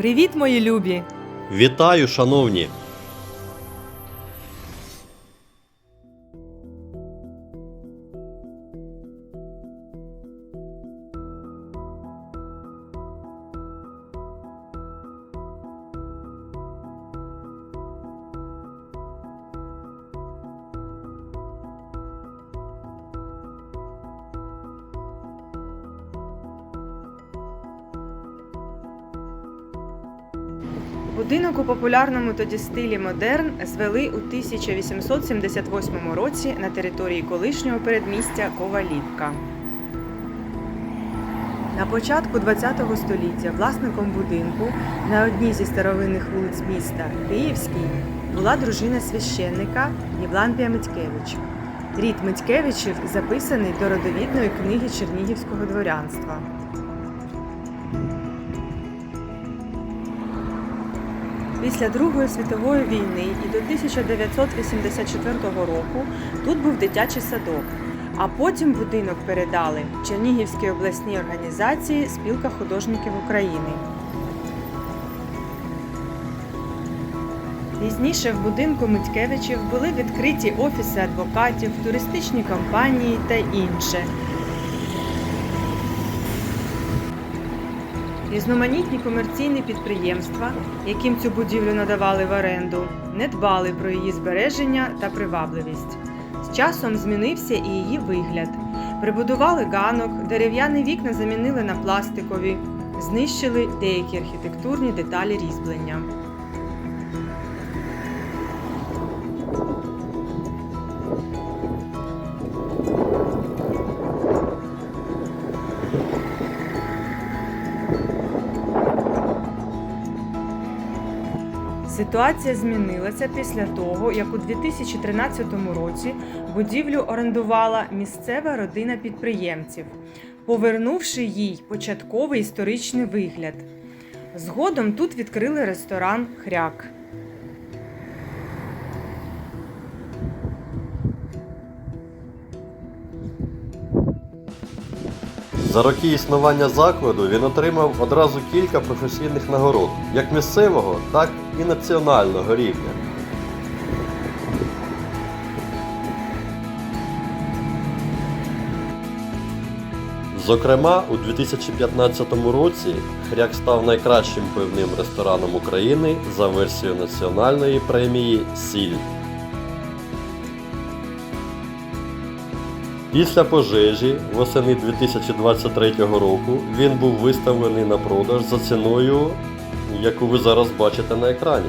Привіт, мої любі! Вітаю, шановні! Будинок у популярному тоді стилі модерн звели у 1878 році на території колишнього передмістя Ковалівка. На початку ХХ століття власником будинку на одній зі старовинних вулиць міста Київський була дружина священника Євлампія Митькевич. Рід Митькевичів записаний до родовідної книги Чернігівського дворянства. Після Другої світової війни і до 1984 року тут був дитячий садок, а потім будинок передали Чернігівській обласній організації Спілка художників України. Пізніше в будинку Митькевичів були відкриті офіси адвокатів, туристичні компанії та інше. Різноманітні комерційні підприємства, яким цю будівлю надавали в оренду, не дбали про її збереження та привабливість. З часом змінився і її вигляд. Прибудували ганок, дерев'яні вікна замінили на пластикові, знищили деякі архітектурні деталі різьблення. Ситуація змінилася після того, як у 2013 році будівлю орендувала місцева родина підприємців, повернувши їй початковий історичний вигляд. Згодом тут відкрили ресторан Хряк. За роки існування закладу він отримав одразу кілька професійних нагород, як місцевого, так і національного рівня. Зокрема, у 2015 році Хряк став найкращим пивним рестораном України за версією національної премії Сіль. Після пожежі восени 2023 року він був виставлений на продаж за ціною, яку ви зараз бачите на екрані.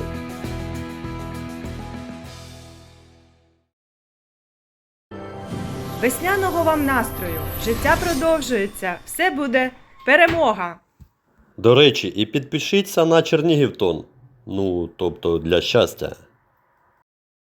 Весняного вам настрою! Життя продовжується! Все буде перемога! До речі, і підпишіться на Чернігівтон. Ну, тобто для щастя.